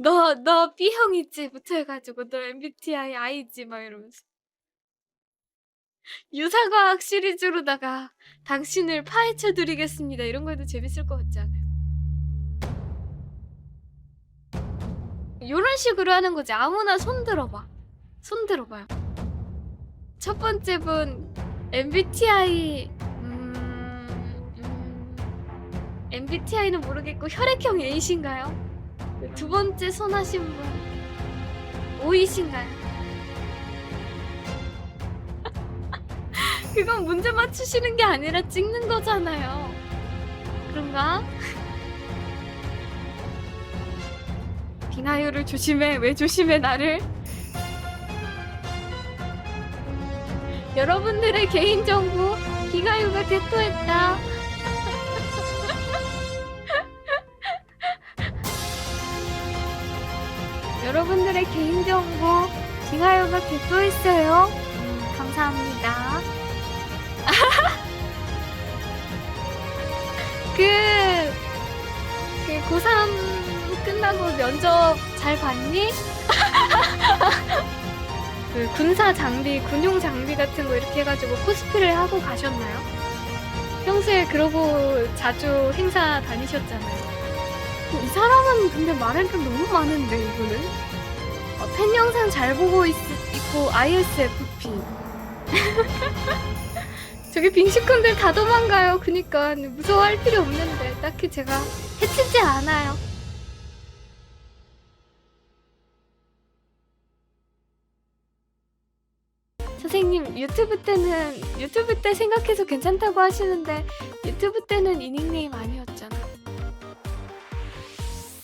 너 너 B형 있지?부터 해가지고 너 MBTI I지? 막 이러면서. 유사과학 시리즈로다가. 당신을 파헤쳐 드리겠습니다. 이런 거 해도 재밌을 것 같지 않아요? 이런 식으로 하는 거지. 아무나 손 들어봐. 손 들어봐요. 첫 번째 분 MBTI 음, 음, MBTI는 모르겠고 혈액형 A신가요? 두 번째 손 하신 분 O이신가요? 그건 문제 맞추시는 게 아니라 찍는 거잖아요. 그런가? 비나유를 조심해. 왜 조심해 나를? 여러분들의 개인정보 비가유가 개토했다. 여러분들의 개인정보 비가유가 개토했어요. 음, 감사합니다. 그, 그 고3 끝나고 면접 잘 봤니? 그 군사 장비, 군용 장비 같은 거 이렇게 해가지고 코스프레 하고 가셨나요? 평소에 그러고 자주 행사 다니셨잖아요. 이 사람 은 근데 말할 게 너무 많은데 이거는 어, 팬 영상 잘 보고 있, 있고 ISFP 저기 빙식꾼들 다 도망가요. 그니까 무서워할 필요 없는데 딱히 제가 해치지 않아요. 선생님 유튜브 때는 유튜브 때 생각해서 괜찮다고 하시는데 유튜브 때는 이 닉네임